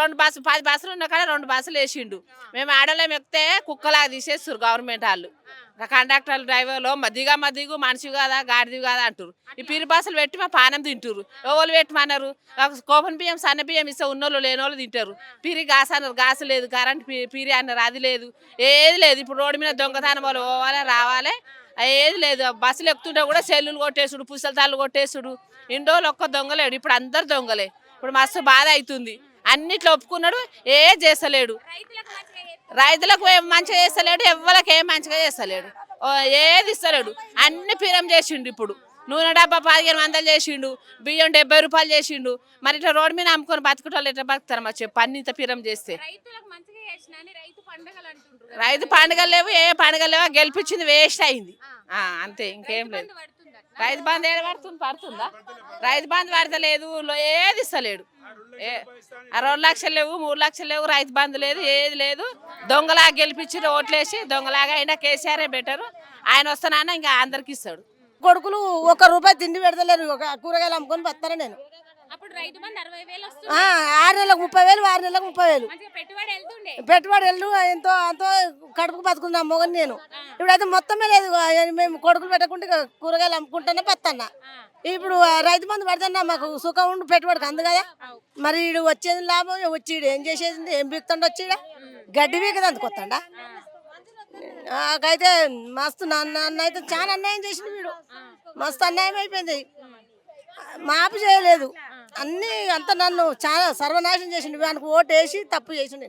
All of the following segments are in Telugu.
రెండు బస్సు పది బస్సులు ఉన్న కానీ రెండు బస్సులు వేసిండు. మేము ఆడలేం ఎక్కితే కుక్కలాగా తీసేస్తారు గవర్నమెంట్ వాళ్ళు. కండక్టర్లు డ్రైవర్లు "మా దిగా మా దిగు మనిషి కాదా గాడిది కాదా అంటారు ఈ పిరి బస్సులు పెట్టి మా పానం తింటారు ఎవరు పెట్టమన్నారు? కోపన్ బియ్యం సన్న బియ్యం ఇస్తే ఉన్నోళ్ళు లేనోళ్ళు తింటారు. పిరి గాస్ అన్నారు గాసు లేదు కరెంట్ పిరి అన్నారు అది లేదు ఏది లేదు. ఇప్పుడు రోడ్డు మీద దొంగతనం వాళ్ళు పోవాలి రావాలి ఏది లేదు. బస్సులు ఎక్కుతుంటే కూడా సెల్లులు కొట్టేసుడు పుస్తకాలు కొట్టేసుడు. రోజులు ఒక్క దొంగలేడు ఇప్పుడు అందరు దొంగలే. ఇప్పుడు మస్తు బాధ అవుతుంది అన్నిట్లో ఒప్పుకున్నాడు ఏ చేస్తలేడు. రైతులకు ఏం మంచిగా చేస్తలేడు ఎవ్వరికి ఏం మంచిగా చేస్తలేడు. ఏది ఇస్తలేడు. అన్ని పిరం చేసిండు ఇప్పుడు. నూనె డబ్బా పదిహేను వందలు చేసిండు బియ్యం డెబ్బై రూపాయలు చేసిండు. మరి ఇట్లా రోడ్డు మీద అమ్ముకొని బతుకుటోళ్ళు ఎట్లా బతుకుతారు మా చెప్పు అన్ని ఇంత పిరం చేస్తే. రైతు పండుగలు లేవు ఏ పండుగలు లేవు గెలిపించింది వేస్ట్ అయింది. అంతే ఇంకేం లేదు. రైతు బంధు ఏడ పడుతుంది? పడుతుందా? రైతు బంధు పడతలేదు ఏది ఇస్తలేడు. ఏ ఆ రెండు లక్షలు లేవు మూడు లక్షలు లేవు రైతు బంధు లేదు ఏది లేదు. దొంగలాగా గెలిపించి ఓట్లేసి దొంగలాగా అయినా కేసీఆరే బెటరు. ఆయన వస్తానన్నా ఇంకా అందరికి ఇస్తాడు. కొడుకులు ఒక రూపాయి తిండి పెడతలేరు ఒక కూరగాయలు అమ్ముకొని బతాను నేను. ఆరు నెలలకు ముప్పై వేలు ఆరు నెలలకు ముప్పై వేలు. పెట్టుబడి వెళ్ళు ఎంతో ఎంతో కడుపుకు బతుకుందాం మొగని నేను. ఇప్పుడైతే మొత్తమే లేదు మేము కొడుకులు పెట్టకుండా కూరగాయలు అమ్ముకుంటానే బతన్నా ఇప్పుడు రైతు బంధు పడుతున్నా మాకు సుఖం ఉండి పెట్టుబడికి అందు కదా. మరి ఈడు వచ్చేది లాభం వచ్చి ఏం చేసేది ఏం బీక్తండి వచ్చి ఈడ? గడ్డి బీకది అందుకొస్తాడా నాకైతే మస్తు నన్ను నన్ను అయితే చాలా అన్యాయం చేసిండు వీడు. మస్తు అన్యాయం అయిపోయింది. మాపు చేయలేదు. అన్నీ అంత నన్ను చాలా సర్వనాశనం చేసిండు. వానికి ఓటు వేసి తప్పు చేసిండు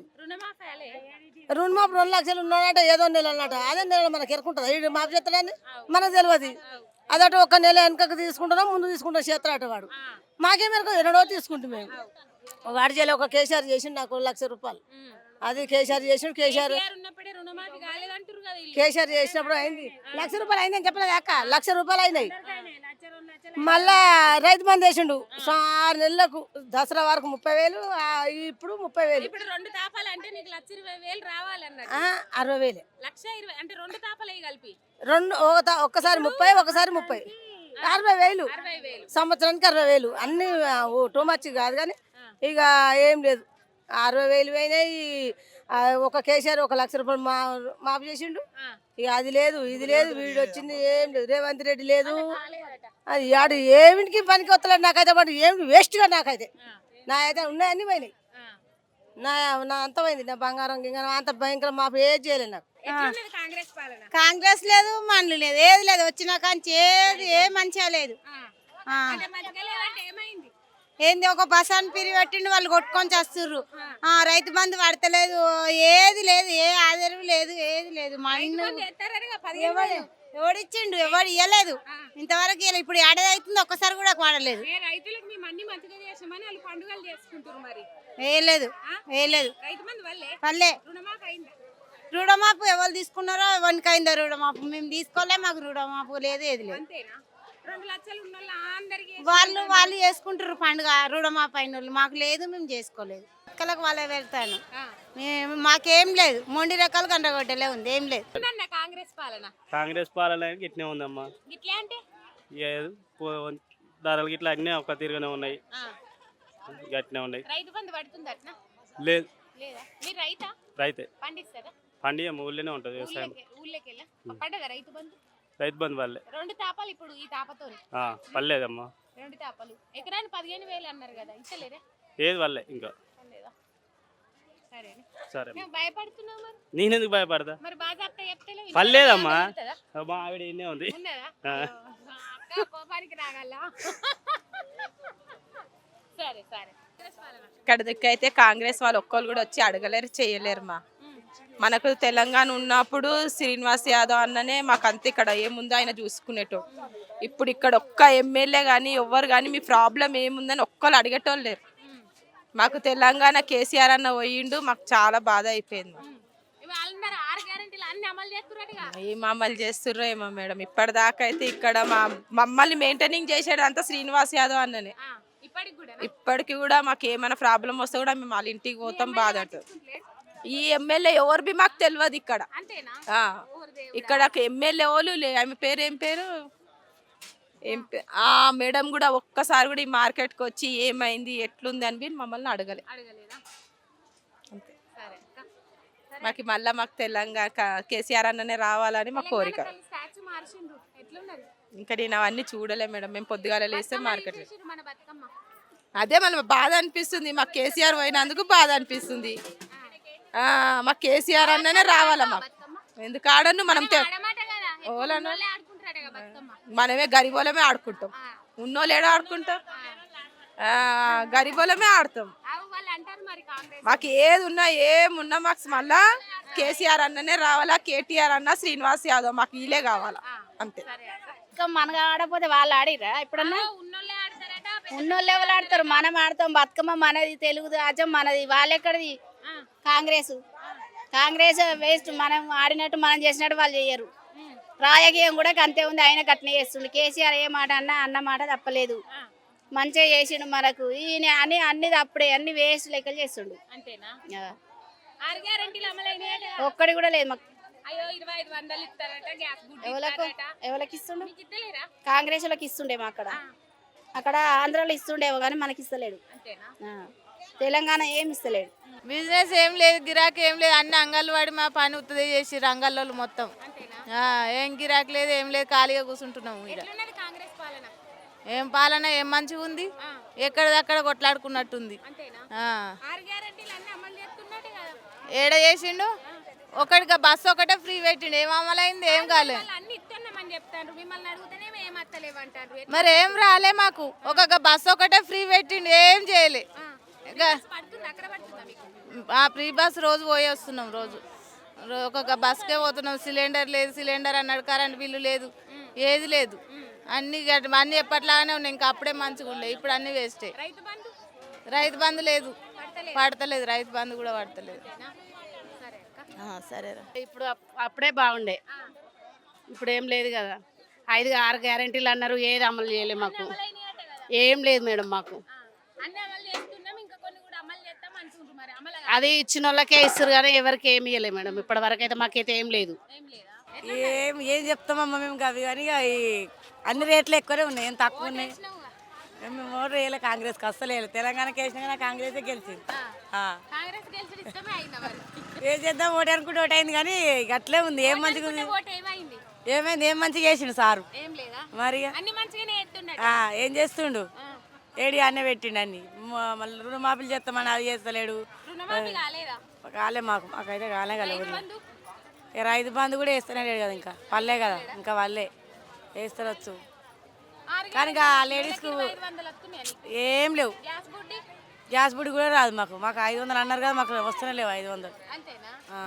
రుణమాపు రెండు లక్షలు ఉన్నాడట ఏదో నెల అన్నట. అదే నెల మనకి ఎరుకుంటుంది? మాపు చేస్తాడని? మనకు తెలియదు అదట ఒక నెల వెనకకు తీసుకుంటున్నాం ముందు తీసుకుంటాం చేస్తాడట వాడు. మాకేం ఎరక? ఎన్నడో తీసుకుంటాం మేము. వాడి చేయాలి ఒక కేసీఆర్ చేసిండు నాకు లక్ష రూపాయలు. అది కేసీఆర్ చేసిండు కేసీఆర్ కేసీఆర్ చేసినప్పుడు అయింది. లక్ష రూపాయలు అయిందని చెప్పలేదు అక్క? లక్ష రూపాయలు అయినాయి. మళ్ళా రైతు బంధు వేసిండు. ఆరు నెలలకు దసరా వరకు ముప్పై వేలు ఇప్పుడు ముప్పై వేలు. ఇప్పుడు రెండు తాపాలు అంటే నీకు లక్ష ఇరవై వేలు రావాలన్నట్టు. ఆ, అరవై వేలే. లక్ష ఇరవై అంటే రెండు తాపాలు అవి కలిపి. రెండు ఒక తా- ఒక్కసారి ముప్పై ఒకసారి ముప్పై. అరవై వేలు. సంవత్సరానికి అరవై వేలు. అన్ని టూ మచ్ కాదు కానీ ఇక ఏం లేదు. అరవై వేలు పోయినాయి ఒక కేసీఆర్ ఒక లక్ష రూపాయలు మా మాపు చేసిండు. ఇక అది లేదు ఇది లేదు వీడు వచ్చింది ఏం లేదు రేవంత్ రెడ్డి లేదు. అది ఆడు ఏమిటికి పనికి వస్తలేదు నాకైతే వాడు ఏమి వేస్ట్గా నాకైతే. నా అయితే ఉన్నాయన్నీ పోయినాయి. నా నా అంత పోయింది నా బంగారం గింగారం అంత భయంకరం మాపు ఏది చేయలేదు నాకు. కాంగ్రెస్ లేదు మనలు లేదు ఏది లేదు వచ్చిన కాంచి ఏది ఏ మంచిగా లేదు. ఏంది ఒక బస్ అని పిరి పెట్టిండు వాళ్ళు కొట్టుకొని చేస్తుర్రు. ఆ, రైతు బంధు పడతలేదు ఏది లేదు ఏ ఆదరవు లేదు ఏది లేదు. మా ఎవడు ఎవడిచ్చిండు ఎవడు ఇవ్వలేదు ఇంతవరకు ఇప్పుడు ఏడాది అవుతుంది ఒక్కసారి కూడా వాడలేదు. వేయలేదు వేయలేదు. పల్లె రుణమాపు ఎవరు తీసుకున్నారో ఎవరికి అయిందో రుణమాపు మేము తీసుకోలే మాకు రుణమాపు లేదు ఏది లేదు. రెండు లక్షలు ఉన్న వాళ్ళు అందరికి వాళ్ళు వాళ్ళు చేసుకుంటారు పండుగ రుణమాపు అయిన వాళ్ళు మాకు లేదు మేము చేసుకోలేదు. అక్కలకు వాళ్ళే వెళ్తాను మేము మాకేం లేదు. మొండి రకాలు గండగొడ్డలే ఉంది. ఏం లేదు. అన్న కాంగ్రెస్ పాలన? కాంగ్రెస్ పాలన ఇట్నే ఉందమ్మా. ఇట్లే అంటే? పో- ధరలు గిట్లా అన్నీ ఒక తీరుగానే ఉన్నాయి. ఆ. గట్టినే ఉన్నాయి. రైతు బంధు పడుతుంది అట్నా లేదు. లేదా? మీరు రైతా? రైతే. పండిస్తారా? పండిగ ఊళ్ళోనే ఉంటుంది వ్యవసాయం. ఊళ్ళోకి ఊళ్ళోకి వెళ్ళా పడ్డదా రైతు బంధు? రైతు బంధు వాళ్ళే. రెండు తాపాలు ఇప్పుడు ఈ తాపతో ఆ, పర్లేదమ్మా. రెండు తాపాలు. ఎకరానికి పదిహేను వేలు అన్నారు కదా ఇచ్చలేదా ఏది వాళ్ళే ఇంకా. సరే సరే మేము భయపడుతున్నాం మరి. నేనెందుకు భయపడతా? మరి పర్లేదమ్మా. మా ఆవిడ ఇన్నే ఉంది. రాగల సరే సరే. కాంగ్రెస్ పాలన. ఇక్కడ దిక్కైతే కాంగ్రెస్ వాళ్ళు ఒక్కరు కూడా వచ్చి అడగలేరు చేయలేరు మా. మనకు తెలంగాణ ఉన్నప్పుడు శ్రీనివాస్ యాదవ్ అన్ననే మాకు అంత ఇక్కడ ఏముందో ఆయన చూసుకునేటో. ఇప్పుడు ఇక్కడ ఒక్క ఎమ్మెల్యే కానీ ఎవ్వరు కానీ మీ ప్రాబ్లం ఏముందని ఒక్కరు అడిగేటోళ్ళు లేరు. మాకు తెలంగాణ కేసీఆర్ అన్న పోయిండు మాకు చాలా బాధ అయిపోయింది. ఏం అమలు చేస్తుర్రో ఏమో మేడం ఇప్పటిదాకా అయితే ఇక్కడ మా మమ్మల్ని మెయింటైనింగ్ చేసేది అంతా శ్రీనివాస్ యాదవ్ అన్ననే. ఆ, ఇప్పటికి కూడా. ఇప్పటికి కూడా మాకు ఏమైనా ప్రాబ్లం వస్తే కూడా మేము వాళ్ళ ఇంటికి పోతాం బాధ ఈ ఎమ్మెల్యే ఎవరు బి మాకు తెలియదు ఇక్కడ. ఆ? ఇక్కడ ఎమ్మెల్యే వాళ్ళు లే ఆమె పేరు ఏం పేరు? ఏం పే- ఆ మేడం కూడా ఒక్కసారి కూడా ఈ మార్కెట్కి వచ్చి ఏమైంది ఎట్లుంది అని బి మమ్మల్ని అడగలే. అడగలేదా? మాకు మళ్ళా మాకు తెలంగాణ క- కేసీఆర్ అన్ననే రావాలని మా కోరిక. స్టాచ్యూ మార్చిండ్రు. ఎట్లున్నది? ఇంకా నేను అవన్నీ చూడలే మేడం మేము పొద్దుగాల లేస్తే మార్కెట్ చేసిండ్రు మన బతుకమ్మ? అదే మళ్ళీ బాధ అనిపిస్తుంది మాకు కేసీఆర్ పోయినందుకు బాధ అనిపిస్తుంది. ఆ, మాకు కేసీఆర్ అన్ననే రావాలా మాకు ఎందుకు ఆడను? మనం ఓలను మనమే గరిబోలమే ఆడుకుంటాం. ఉన్నోళ్ళు ఏడ ఆడుకుంటాం? ఆ, గరిబోలమే ఆడతాం. అవు వాళ్ళు అంటారు మరి కాంగ్రెస్. మాకు ఏది ఉన్నా ఏమున్నా మాకు మళ్ళా కేసీఆర్ అన్ననే రావాలా కేటీఆర్ అన్న శ్రీనివాస్ యాదవ్ మాకు వీలే కావాలా. అంతే. ఇంకా మనగా ఆడపోతే వాళ్ళు ఆడిరా? ఇప్పుడన్నా ఉన్నోళ్ళు ఎవరు ఆడతారు? మనం ఆడతాం. బతుకమ్మ మనది తెలుగు రాజ్యం మనది. వాళ్ళెక్కడిది? కాంగ్రెస్. కాంగ్రెస్ వేస్ట్ మనం ఆడినట్టు మనం చేసినట్టు వాళ్ళు చేయరు. రాజకీయం కూడా అంతే ఉంది ఆయన కట్నే చేస్తుండు. కేసీఆర్ ఏ మాట అన్నా అన్న మాట తప్పలేదు. మంచిగా చేసిండు మనకు. ఈయన అన్ని అన్ని తప్పుడే అన్ని వేస్ట్ లెక్కలు చేస్తుండు. ఒక్కడి కూడా లేదు మాకు. ఎవరికి ఇస్తుండు? కాంగ్రెస్ వాళ్ళకి ఇస్తుండేమో అక్కడ. అక్కడ ఆంధ్రాలో ఇస్తుండేమో కానీ మనకి ఇస్తలేడు. తెలంగాణ ఏం ఇస్తలేడు. బిజినెస్ ఏం లేదు గిరాకీ ఏం లేదు. అన్ని అంగళ్ళు పడి మా పని ఉత్తది చేసి రంగల్లో మొత్తం. ఆ, ఏం గిరాకీ లేదు ఏం లేదు ఖాళీగా కూర్చుంటున్నాము ఇక్కడ ఎట్లున్నది కాంగ్రెస్ పాలన? ఏం పాలన ఏం మంచిగా ఉంది? ఎక్కడిదక్కడ కొట్లాడుకున్నట్టుంది. అంతేనా? ఆ. ఆరు గ్యారెంటీలు అన్ని అమలు చేస్తున్నట్టు కదా. ఏడ చేసిండు? ఒకటిగా బస్సు ఒకటే ఫ్రీ పెట్టిండు. ఏం అమలైంది? ఏం కాలేదు మరి ఏం రాలే మాకు. ఒక బస్సు ఒకటే ఫ్రీ పెట్టిండు. ఏం చేయలే. ఆ ఫ్రీ బస్ రోజు పోయి వస్తున్నాం రోజు. ఒక్కొక్క బస్కే పోతున్నాం. సిలిండర్ లేదు సిలిండర్ అన్నాడు కరెంట్ బిల్లు లేదు ఏది లేదు. అన్ని అన్ని ఎప్పట్లాగానే ఉన్నాయి. ఇంకా అప్పుడే మంచిగా ఉండే. ఇప్పుడు అన్ని వేస్టే. రైతు బంధు? రైతు బంధు లేదు. పడతలేదు. రైతు బంధు కూడా పడతలేదు. సరే అక్క. ఆ, సరేరా. ఇప్పుడు అప్- అప్పుడే బాగుండే. ఇప్పుడు ఏం లేదు కదా. ఐదు ఆరు గ్యారెంటీలు అన్నారు. ఏది అమలు చేయలేదు మాకు. ఏం లేదు మేడం మాకు అన్ని అమలు చేస్తున్నాం ఇంకా కొన్ని కూడా అమలు చేస్తాం అనుకుంటున్నారు మరి అమలు అది ఇచ్చిన వాళ్ళకే ఇస్తారు కానీ ఎవరికి ఏమి ఇవ్వలేదు మేడం. ఇప్పటి వరకు అయితే మాకైతే ఏం లేదు. ఏం ఏం చెప్తామమ్మా మేము అవి కానీ అన్ని రేట్లు ఎక్కువనే ఉన్నాయి. ఏం తక్కువ ఉన్నాయి. మేము ఓటు వేయలే కాంగ్రెస్కి అస్సలు వేయలేదు. తెలంగాణకి వేసినా కానీ కాంగ్రెస్ గెలిచింది. ఏం చేద్దాం ఓటు అనుకుంటే ఓటు అయింది కానీ అట్లే ఉంది. ఏం మంచిగా ఉంది? ఓటు ఏమైంది? ఏమైంది? ఏం మంచిగా చేసిండు సారు? మరి ఇక, అన్ని మంచిగానే ఎత్తున్నాడు ఆ, ఏం చేస్తుండు? ఏడి అన్నే పెట్టిండు అన్ని. మళ్ళీ రుణమాఫీలు చేస్తామని అది చేస్తలేడు. కాలే మాకు. మాకైతే కాలే కాలే ఊర్లో. బంధు? ఇక రైతు బంధు కూడా వేస్తూనే లేడు కదా ఇంకా. పల్లే కదా ఇంకా వాళ్ళే వేస్తారొచ్చు కానీ ఇక లేడీస్కు. ఏం లేవు. గ్యాస్ బుడ్డి? కూడా రాదు మాకు. మాకు ఐదు వందలు అన్నారు కదా మాకు వస్తూనే లేవు ఐదు వందలు. ఆ.